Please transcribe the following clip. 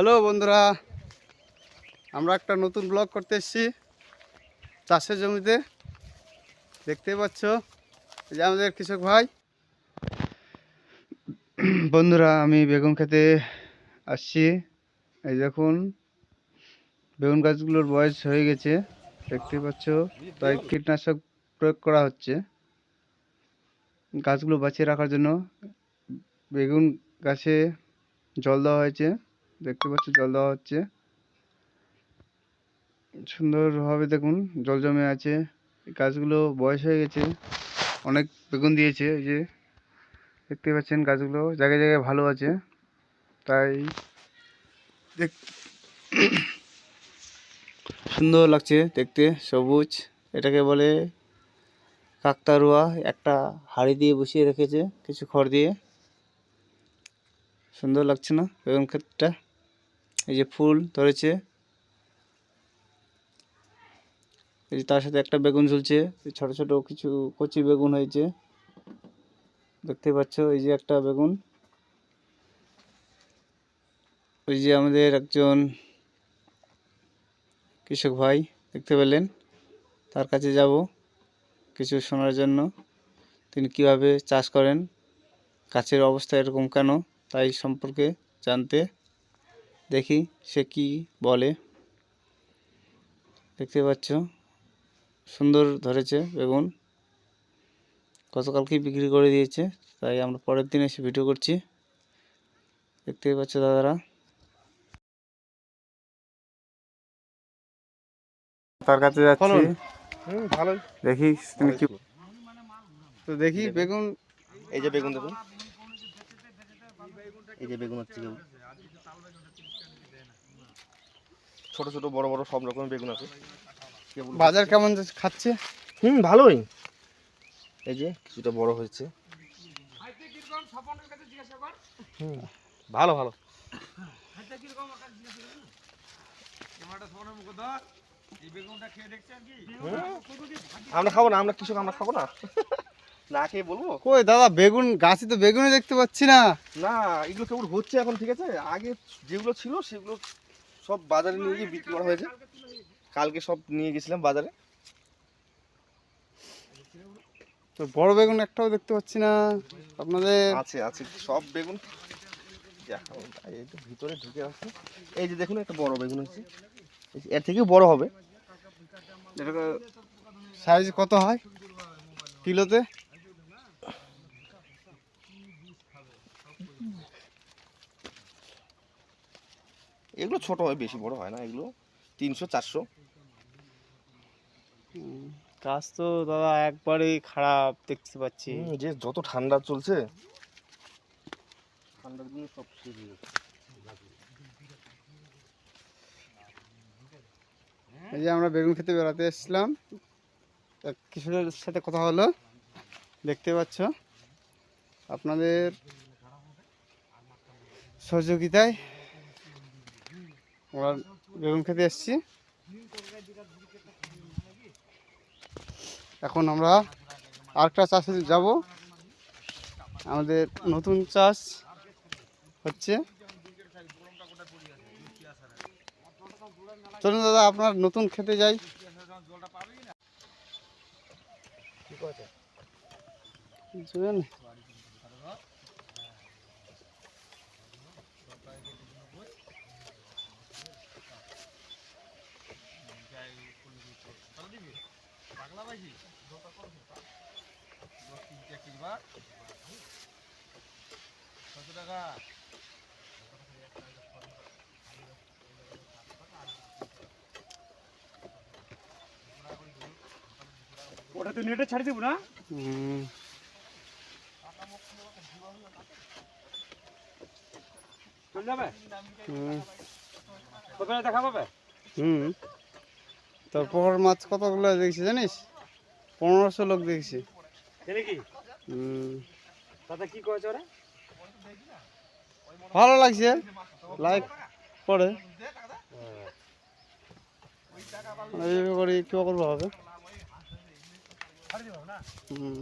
Hello বন্ধুরা, আমরা একটা নতুন ব্লগ করতে এসেছি চাষের জমিতে। দেখতে পাচ্ছ যে আমাদের কৃষক ভাই। বন্ধুরা, আমি বেগুন খেতে আসছি। এই দেখুন, বেগুন গাছগুলোর বয়স হয়ে গেছে দেখতে পাচ্ছ, তাই কীটনাশক প্রয়োগ করা হচ্ছে। গাছগুলো বাঁচিয়ে রাখার জন্য বেগুন গাছে জল দেওয়া হয়েছে। দেখতে পাচ্ছ জল দেওয়া হচ্ছে। সুন্দরভাবে দেখুন, জল জমে আছে। গাছগুলো বয়স হয়ে গেছে, অনেক বেগুন দিয়েছে, এই যে দেখতে পাচ্ছেন গাছগুলো, জায়গায় জায়গায় ভালো আছে। তাই দেখ, সুন্দর লাগছে দেখতে, সবুজ, এটাকে বলে কাকতারুয়া একটা হাড়ি দিয়ে বসিয়ে রেখেছে, কিছু খড় দিয়ে। সুন্দর লাগছে না, বেগুন ক্ষেতটা? এই যে ফুল ধরেছে। এই যে তার সাথে একটা বেগুন ঝুলছে। ছোট ছোট কিছু কচি বেগুন হয়েছে। দেখতে পাচ্ছ, এই যে একটা বেগুন। ওই যে আমাদের একজন কৃষক ভাই দেখতে পেলেন। তার কাছে যাব কিছু শোনার জন্য। তিনি কীভাবে চাষ করেন, গাছের অবস্থা এরকম কেন, তাই সম্পর্কে জানতে দেখি সে কি বলে। দেখতে পাচ্ছ? সুন্দর ধরেছে বেগুন। গতকালকেই বিক্রি করে দিয়েছে তাই আমরা পরের দিন এসে ভিডিও করছি। দেখতে পাচ্ছ দাদারা? তার কাছে যাচ্ছি? দেখি তুমি কি তো দেখি বেগুন। এই যে বেগুন দেখুন। এই যে বেগুন হচ্ছে বেগুন ছোট ছোট বড় বড় সব রকমের বেগুন আছে। বাজার কেমন যাচ্ছে- খাচ্ছে? হুম ভালোই। এই যে কিছুটা বড় হয়েছে। হুম ভালো ভালো। আমরা খাব না আমরা কৃষক আমরা খাব না। না খেয়ে বলব? কই দাদা বেগুন গাছে তো বেগুনই দেখতে পাচ্ছি না। না এগুলো কেবল হচ্ছে এখন ঠিক আছে? আগে যেগুলো ছিল সেগুলো সব বাজারে নিয়ে গিয়ে বিক্রি করা হয়েছে। কালকে সব নিয়ে গেছিলাম বাজারে। তো বড় বেগুন একটাও দেখতে পাচ্ছি না। আপনাদের আছে আছে। সব বেগুন। ভিতরে ঢুকে আছে। এই যে দেখুন একটা বড় বেগুন এই এর থেকেও বড় হবে। সাইজ কত হয়? কিলোতে? এগুলো ছোট হয় বেশি বড় হয় না এগুলো তিনশো চারশো। গাছ তো দাদা একবারেই খারাপ দেখতে পাচ্ছি। যে যত ঠান্ডা চলছে। ঠান্ডার দিনে সব শেষ হয়ে যাচ্ছে এই যে আমরা বেগুন খেতে বেড়াতে এসেছিলাম। এক কৃষকের সাথে কথা হলো। দেখতে পাচ্ছ। আপনাদের সহযোগিতায় আমরা বেগুন খেতে এসেছি। এখন আমরা আরেকটা চাষে যাব। আমাদের নতুন চাষ হচ্ছে। চলুন দাদা, আপনার নতুন খেতে যাই। বুঝলেন? ওটা তো নেটে ছাড়ি দেবো না? চলে যাবে? কোথায় দেখা পাবে? হুম। তারপর মাছ কতগুলো দেখছি জানিস? পনেরোশো লোক দেখছি। কি? তাতে কি করেছে ওরা? ভালো লাগছে। লাইক পড়ে এইভাবে করে কী করব হবে। হুম।